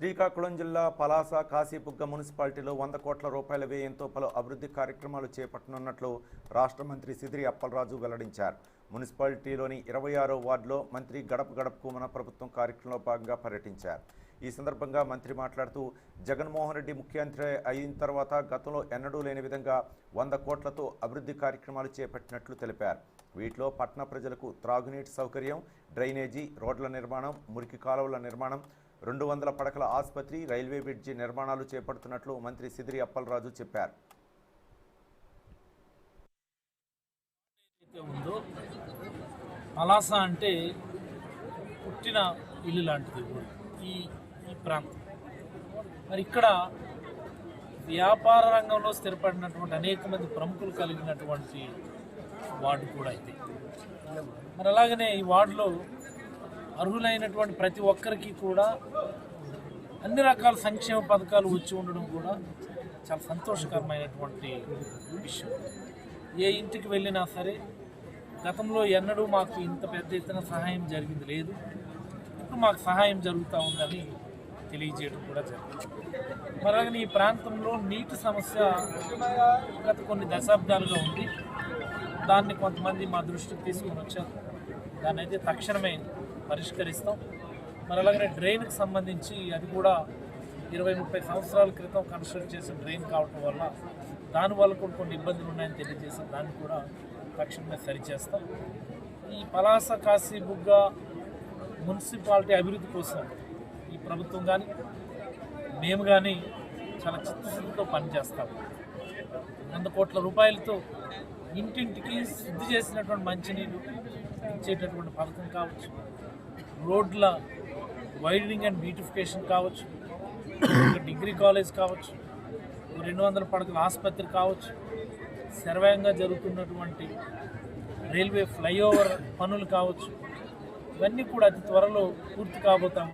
శ్రీకాకుళం జిల్లా పలాస కాశీపుగ్గ మున్సిపాలిటీలో వంద కోట్ల రూపాయల వ్యయంతో పలు అభివృద్ధి కార్యక్రమాలు చేపట్టనున్నట్లు రాష్ట్ర మంత్రి సిదిరి అప్పలరాజు వెల్లడించారు. మున్సిపాలిటీలోని ఇరవై ఆరో వార్డులో మంత్రి గడప గడపకు మన ప్రభుత్వం కార్యక్రమంలో భాగంగా పర్యటించారు. ఈ సందర్భంగా మంత్రి మాట్లాడుతూ జగన్మోహన్ రెడ్డి ముఖ్యమంత్రి అయిన తర్వాత గతంలో ఎన్నడూ లేని విధంగా వంద కోట్లతో అభివృద్ధి కార్యక్రమాలు చేపట్టినట్లు తెలిపారు. వీటిలో పట్టణ ప్రజలకు త్రాగునీటి సౌకర్యం డ్రైనేజీ రోడ్ల నిర్మాణం మురికి కాలువల నిర్మాణం రెండు వందల పడకల ఆసుపత్రి రైల్వే బ్రిడ్జి నిర్మాణాలు చేపడుతున్నట్లు మంత్రి సిదిరి అప్పలరాజు చెప్పారు. ఉందో పలాస అంటే పుట్టిన ఇల్లు లాంటిది ఈ ఈ ప్రాంతం. మరి ఇక్కడ వ్యాపార రంగంలో స్థిరపడినటువంటి అనేక మంది ప్రముఖులు కలిగినటువంటి వార్డు కూడా అయితే మరి అలాగనే ఈ వార్డులో అర్హులైనటువంటి ప్రతి ఒక్కరికి కూడా అన్ని రకాల సంక్షేమ పథకాలు వచ్చి ఉండడం కూడా చాలా సంతోషకరమైనటువంటి విషయం. ఏ ఇంటికి వెళ్ళినా సరే గతంలో ఎన్నడూ మాకు ఇంత పెద్ద ఎత్తున సహాయం జరిగింది లేదు. ఇప్పుడు మాకు సహాయం జరుగుతూ ఉందని తెలియజేయడం కూడా జరిగింది. మరి ఈ ప్రాంతంలో నీటి సమస్య గత కొన్ని దశాబ్దాలుగా ఉంది. దాన్ని కొంతమంది మా దృష్టికి తీసుకొని వచ్చారు. దాన్ని అయితే తక్షణమే పరిష్కరిస్తాం. మరి అలాగనే డ్రైన్కి సంబంధించి అది కూడా ఇరవై ముప్పై సంవత్సరాల క్రితం కన్స్ట్రక్ట్ చేసిన డ్రైన్ కావటం వల్ల దానివల్ల కూడా కొన్ని ఇబ్బందులు ఉన్నాయని తెలియజేసి దాన్ని కూడా తక్షణమే సరిచేస్తాం. ఈ పలాస కాశీ బుగ్గ మున్సిపాలిటీ అభివృద్ధి కోసం ఈ ప్రభుత్వం కానీ మేము కానీ చాలా చిత్తశుద్ధితో పనిచేస్తాము వంద కోట్ల రూపాయలతో ఇంటింటికి శుద్ధి చేసినటువంటి మంచినీళ్ళు ఇచ్చేటటువంటి పథకం కావచ్చు. రోడ్ల వైడనింగ్ అండ్ బ్యూటిఫికేషన్ కావచ్చు డిగ్రీ కాలేజ్ కావచ్చు రెండు వందల పడకల ఆసుపత్రి కావచ్చు శరవేగంగా జరుగుతున్నటువంటి రైల్వే ఫ్లైఓవర్ పనులు కావచ్చు ఇవన్నీ కూడా అతి త్వరలో పూర్తి కాబోతాము.